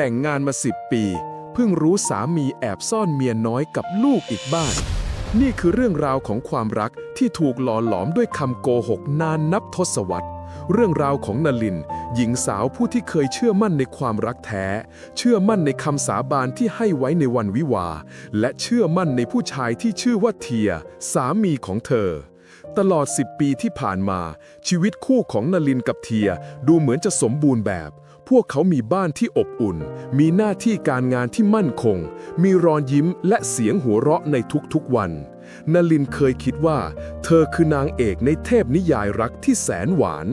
แต่งงานมาสิบปี เพิ่งรู้สามีแอบซ่อนเมียน้อยกับลูกอีกบ้าน นี่คือเรื่องราวของความรักที่ถูกหล่อหลอมด้วยคำโกหกนานนับทศวรรษเรื่องราวของนลิน หญิงสาวผู้ที่เคยเชื่อมั่นในความรักแท้ เชื่อมั่นในคำสาบานที่ให้ไว้ในวันวิวา และเชื่อมั่นในผู้ชายที่ชื่อว่าเทีย สามีของเธอ ตลอด 10 ปีที่ผ่านมา ชีวิตคู่ของนลินกับเทียดูเหมือนจะสมบูรณ์แบบ พวกเขามีบ้านที่อบอุ่น มีหน้าที่การงานที่มั่นคง มีรอยยิ้มและเสียงหัวเราะในทุกๆวัน นลินเคยคิดว่า เธอคือนางเอกในเทพนิยายรักที่แสนหวาน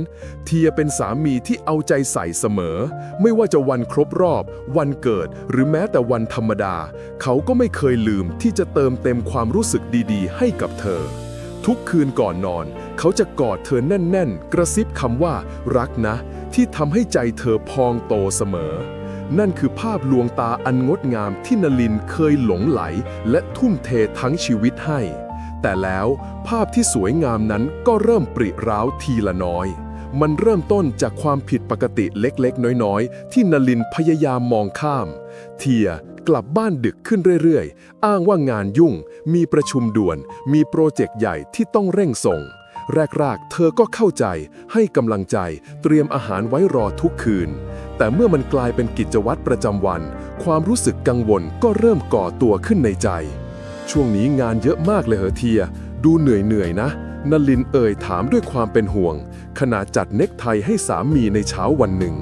เทียเป็นสามีที่เอาใจใส่เสมอ ไม่ว่าจะวันครบรอบ วันเกิด หรือแม้แต่วันธรรมดา เขาก็ไม่เคยลืมที่จะเติมเต็มความรู้สึกดีๆ ให้กับเธอ ทุกคืนก่อนนอน เขาจะกอดเธอแน่น ๆ กระซิบคำว่ารักนะ ที่ทำให้ใจเธอพองโตเสมอ นั่นคือภาพลวงตาอันงดงามที่นลินเคยหลงไหล และทุ่มเททั้งชีวิตให้ แต่แล้วภาพที่สวยงามนั้นก็เริ่มปริร้าวทีละน้อยมันเริ่มต้นจากความผิดปกติเล็กๆ น้อยๆ ที่นลินพยายามมองข้าม เทียกลับบ้านดึกขึ้นเรื่อยๆ อ้างว่างานยุ่ง มีประชุมด่วน มีโปรเจกต์ใหญ่ที่ต้องเร่งส่ง แรกๆ เธอก็เข้าใจให้กำลังใจเตรียมอาหารไว้รอทุกคืน แต่เมื่อมันกลายเป็นกิจวัตรประจำวัน ความรู้สึกกังวลก็เริ่มก่อตัวขึ้นในใจ ช่วงนี้งานเยอะมากเลยเหรอเทีย ดูเหนื่อยๆนะนลินเอ่ยถามด้วยความเป็นห่วง ขณะจัดเน็กไทให้สามีในเช้าวันหนึ่ง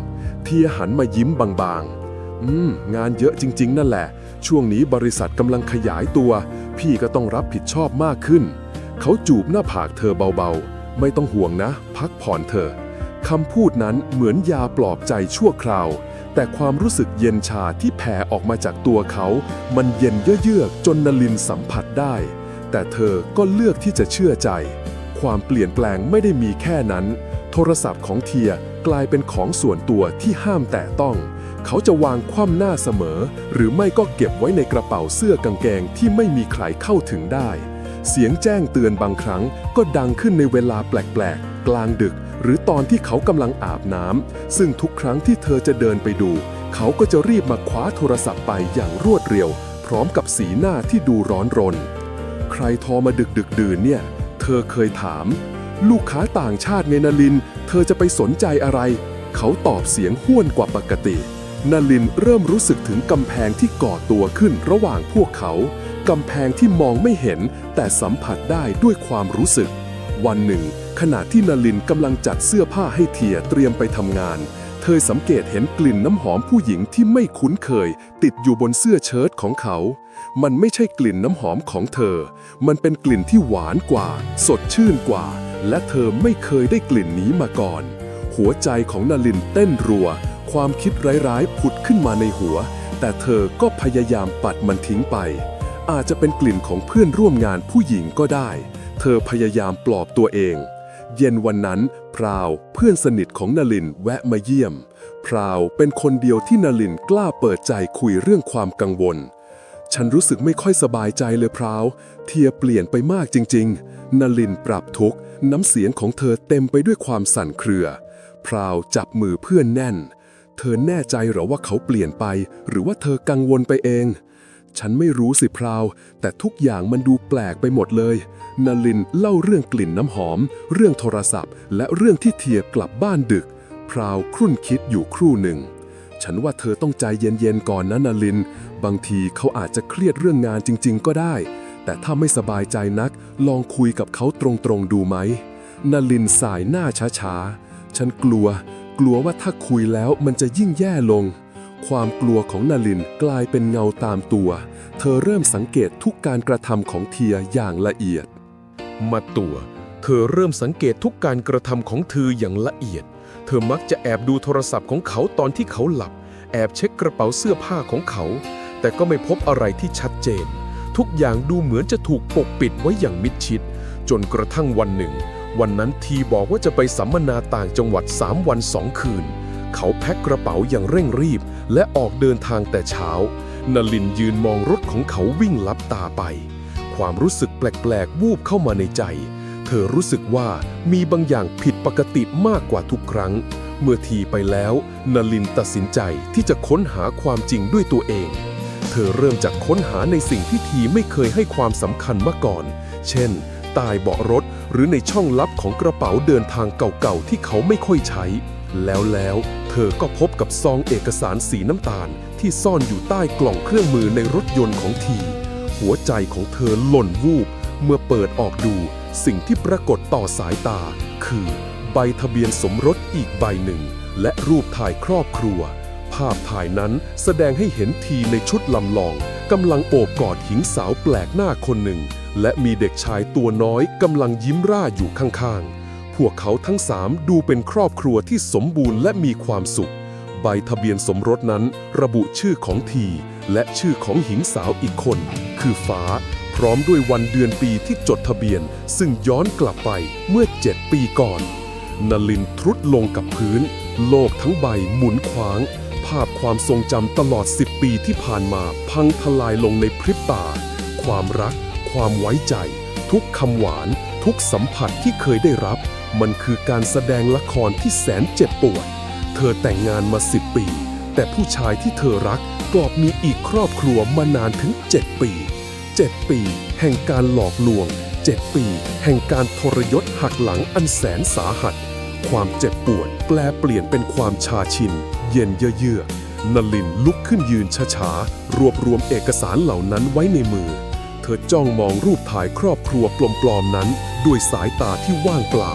เทียหันมายิ้มบางๆ อืม งานเยอะจริง ๆ นั่นแหละ ช่วงนี้บริษัทกำลังขยายตัว พี่ก็ต้องรับผิดชอบมากขึ้น เขาจูบหน้าผากเธอเบาๆ ไม่ต้องห่วงนะ พักผ่อนเธอคำพูดนั้นเหมือนยาปลอบใจชั่วคราว แต่ความรู้สึกเย็นชาที่แผ่ออกมาจากตัวเขา มันเย็นเยือกจนนลินสัมผัสได้ แต่เธอก็เลือกที่จะเชื่อใจ ความเปลี่ยนแปลงไม่ได้มีแค่นั้น โทรศัพท์ของเทียกลายเป็นของส่วนตัวที่ห้ามแตะต้อง เขาจะวางคว่ำหน้าเสมอ หรือไม่ก็เก็บไว้ในกระเป๋าเสื้อกางเกงที่ไม่มีใครเข้าถึงได้ เสียงแจ้งเตือนบางครั้งก็ดังขึ้นในเวลาแปลกๆ กลางดึก หรือตอนที่เขากำลังอาบน้ำซึ่งทุกครั้งที่เธอจะเดินไปดู เขาก็จะรีบมาคว้าโทรศัพท์ไปอย่างรวดเร็ว พร้อมกับสีหน้าที่ดูร้อนรน ใครโทรมาดึกดึกดื่นเนี่ย เธอเคยถาม ลูกค้าต่างชาติไงนลิน เธอจะไปสนใจอะไร เขาตอบเสียงห้วนกว่าปกตินลินเริ่มรู้สึกถึงกำแพงที่ก่อตัวขึ้นระหว่างพวกเขา กำแพงที่มองไม่เห็น แต่สัมผัสได้ด้วยความรู้สึก วันหนึ่ง ขณะที่นลินกำลังจัดเสื้อผ้าให้เทียเตรียมไปทำงาน เธอสังเกตเห็นกลิ่นน้ำหอมผู้หญิงที่ไม่คุ้นเคย ติดอยู่บนเสื้อเชิ้ตของเขา มันไม่ใช่กลิ่นน้ำหอมของเธอ มันเป็นกลิ่นที่หวานกว่า สดชื่นกว่า และเธอไม่เคยได้กลิ่นนี้มาก่อน หัวใจของนลินเต้นรัว ความคิดร้ายๆผุดขึ้นมาในหัว แต่เธอก็พยายามปัดมันทิ้งไป อาจจะเป็นกลิ่นของเพื่อนร่วมงานผู้หญิงก็ได้ เธอพยายามปลอบตัวเอง เย็นวันนั้น พราวเพื่อนสนิทของนลินแวะมาเยี่ยม พราวเป็นคนเดียวที่นลินกล้าเปิดใจคุยเรื่องความกังวล ฉันรู้สึกไม่ค่อยสบายใจเลยพราว เทียเปลี่ยนไปมากจริง ๆ นลินปรับทุกน้ำเสียงของเธอเต็มไปด้วยความสั่นเครือ พราวจับมือเพื่อนแน่น เธอแน่ใจหรอว่าเขาเปลี่ยนไป หรือว่าเธอกังวลไปเอง ฉันไม่รู้สิพราว แต่ทุกอย่างมันดูแปลกไปหมดเลยนลินเล่าเรื่องกลิ่นน้ำหอม เรื่องโทรศัพท์ และเรื่องที่เทียกลับบ้านดึก พราวครุ่นคิดอยู่ครู่หนึ่ง ฉันว่าเธอต้องใจเย็นๆก่อนนะนลิน บางทีเขาอาจจะเครียดเรื่องงานจริง ๆ ก็ได้ แต่ถ้าไม่สบายใจนัก ลองคุยกับเขาตรงๆดูไหมนลินสายหน้าช้าๆ ฉันกลัว กลัวว่าถ้าคุยแล้วมันจะยิ่งแย่ลง ความกลัวของนาลินกลายเป็นเงาตามตัว เธอเริ่มสังเกตทุกการกระทำของเทียอย่างละเอียด มาตัว เธอเริ่มสังเกตทุกการกระทำของเธออย่างละเอียด เธอมักจะแอบดูโทรศัพท์ของเขาตอนที่เขาหลับ แอบเช็คกระเป๋าเสื้อผ้าของเขา แต่ก็ไม่พบอะไรที่ชัดเจน ทุกอย่างดูเหมือนจะถูกปกปิดไว้อย่างมิดชิด จนกระทั่งวันหนึ่ง วันนั้นทีบอกว่าจะไปสัมมนาต่างจังหวัด 3 วัน 2 คืน เขาแพ็คกระเป๋าอย่างเร่งรีบ และออกเดินทางแต่เช้า นลินยืนมองรถของเขาวิ่งลับตาไป ความรู้สึกแปลกๆ วูบเข้ามาในใจ เธอรู้สึกว่ามีบางอย่างผิดปกติมากกว่าทุกครั้ง เมื่อทีไปแล้วนลินตัดสินใจที่จะค้นหาความจริงด้วยตัวเอง เธอเริ่มจากค้นหาในสิ่งที่ทีไม่เคยให้ความสำคัญมาก่อน เช่นใตายเบาะรถหรือในช่องลับของกระเป๋าเดินทางเก่าๆที่เขาไม่ค่อยใช้ แล้วแล้วเธอก็พบกับซองเอกสารสีน้ำตาลที่ซ่อนอยู่ใต้กล่องเครื่องมือในรถยนต์ของที หัวใจของเธอหล่นวูบ เมื่อเปิดออกดูสิ่งที่ปรากฏต่อสายตา คือ ใบทะเบียนสมรสอีกใบหนึ่ง และรูปถ่ายครอบครัว ภาพถ่ายนั้นแสดงให้เห็นทีในชุดลำลองกำลังโอบกอดหญิงสาวแปลกหน้าคนหนึ่ง และมีเด็กชายตัวน้อยกำลังยิ้มร่าอยู่ข้างๆ พวกเขาทั้งสามดูเป็นครอบครัวที่สมบูรณ์และมีความสุข ใบทะเบียนสมรสนั้นระบุชื่อของที และชื่อของหญิงสาวอีกคน คือฟ้า พร้อมด้วยวันเดือนปีที่จดทะเบียน ซึ่งย้อนกลับไปเมื่อเจ็ดปีก่อนนลินทรุดลงกับพื้น โลกทั้งใบหมุนคว้าง ภาพความทรงจำตลอด 10 ปีที่ผ่านมาพังทลายลงในพริบตา ความรัก ความไว้ใจ ทุกคำหวาน ทุกสัมผัสที่เคยได้รับ มันคือการแสดงละครที่แสนเจ็บปวด เธอแต่งงานมา10ปี แต่ผู้ชายที่เธอรักกลับมีอีกครอบครัวมานานถึง 7 ปี 7 ปี แห่งการหลอกลวง 7 ปี แห่งการทรยศหักหลังอันแสนสาหัส ความเจ็บปวดแปลเปลี่ยนเป็นความชาชิน เย็นเยือกนลินลุกขึ้นยืนช้าๆ รวบรวมเอกสารเหล่านั้นไว้ในมือ เธอจ้องมองรูปถ่ายครอบครัวปลอมๆนั้น ด้วยสายตาที่ว่างเปล่า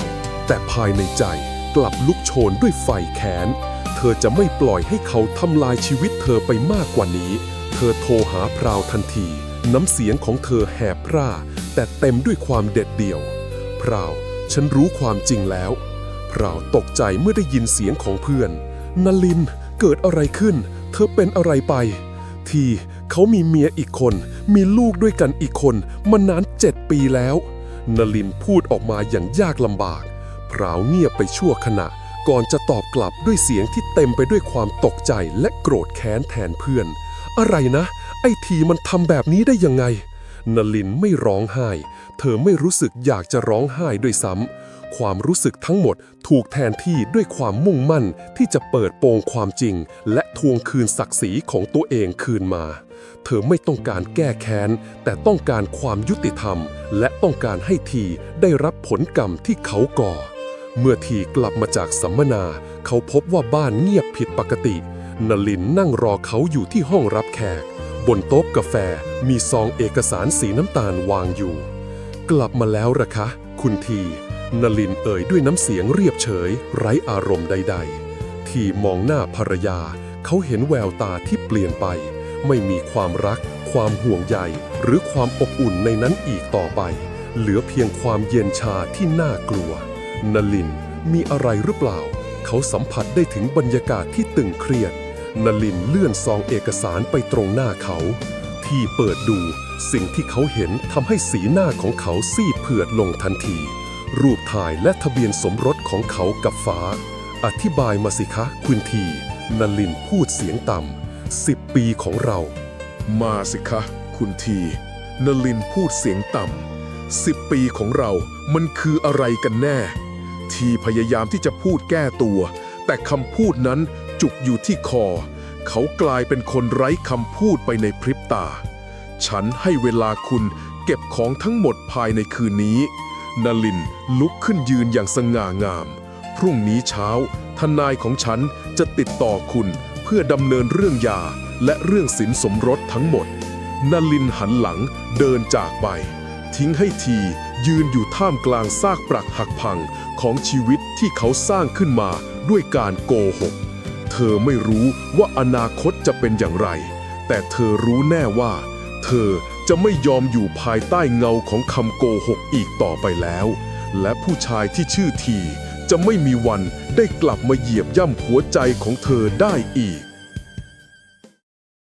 แต่ภายในใจกลับลุกโชนด้วยไฟแค้น เธอจะไม่ปล่อยให้เขาทำลายชีวิตเธอไปมากกว่านี้ เธอโทรหาพราวทันที น้ำเสียงของเธอแหบพร่า แต่เต็มด้วยความเด็ดเดี่ยว พราว ฉันรู้ความจริงแล้ว พราวตกใจเมื่อได้ยินเสียงของเพื่อนนลินเกิดอะไรขึ้น เธอเป็นอะไรไป ทีเขามีเมียอีกคน มีลูกด้วยกันอีกคน มานานเจ็ดปีแล้วนลินพูดออกมาอย่างยากลำบาก พราวเงียบไปชั่วขณะ ก่อนจะตอบกลับด้วยเสียงที่เต็มไปด้วยความตกใจและโกรธแค้นแทนเพื่อน อะไรนะ ไอ้ทีมันทำแบบนี้ได้ยังไงนลินไม่ร้องไห้ เธอไม่รู้สึกอยากจะร้องไห้ด้วยซ้ำ ความรู้สึกทั้งหมดถูกแทนที่ด้วยความมุ่งมั่นที่จะเปิดโปงความจริง และทวงคืนศักดิ์ศรีของตัวเองคืนมา เธอไม่ต้องการแก้แค้น แต่ต้องการความยุติธรรม และต้องการให้ทีได้รับผลกรรมที่เขาก่อ เมื่อทีกลับมาจากสัมมนา เขาพบว่าบ้านเงียบผิดปกติ นลินนั่งรอเขาอยู่ที่ห้องรับแขก บนโต๊ะกาแฟมีซองเอกสารสีน้ำตาลวางอยู่ กลับมาแล้วหระคะ คุณทีนลินเอ่ยด้วยน้ำเสียงเรียบเฉย ไร้อารมณ์ใด ๆ ทีมองหน้าภรรยา เขาเห็นแววตาที่เปลี่ยนไป ไม่มีความรัก ความห่วงใยหรือความอบอุ่นในนั้นอีกต่อไป เหลือเพียงความเย็นชาที่น่ากลัว นลินมีอะไรหรือเปล่า เขาสัมผัสได้ถึงบรรยากาศที่ตึงเครียด นลินเลื่อนซองเอกสารไปตรงหน้าเขา ที่เปิดดูสิ่งที่เขาเห็นทำให้สีหน้าของเขาซีดเผือดลงทันที รูปถ่ายและทะเบียนสมรสของเขากับฟ้า อธิบายมาสิคะคุณทีนลินพูดเสียงต่ำสิบปีของเรา มาสิคะ คุณทีนลินพูดเสียงต่ำสิบปีของเรา มันคืออะไรกันแน่ ทีพยายามที่จะพูดแก้ตัว แต่คำพูดนั้นจุกอยู่ที่คอ เขากลายเป็นคนไร้คำพูดไปในพริบตา ฉันให้เวลาคุณเก็บของทั้งหมดภายในคืนนี้นลินลุกขึ้นยืนอย่างสง่างาม พรุ่งนี้เช้า ทนายของฉันจะติดต่อคุณเพื่อดำเนินเรื่องยาและเรื่องสินสมรสทั้งหมดนลินหันหลังเดินจากไป ทิ้งให้ที ยืนอยู่ท่ามกลางซากปรักหักพังของชีวิตที่เขาสร้างขึ้นมาด้วยการโกหก เธอไม่รู้ว่าอนาคตจะเป็นอย่างไร แต่เธอรู้แน่ว่า เธอจะไม่ยอมอยู่ภายใต้เงาของคำโกหกอีกต่อไปแล้ว และผู้ชายที่ชื่อทีจะไม่มีวันได้กลับมาเหยียบย่ำหัวใจของเธอได้อีก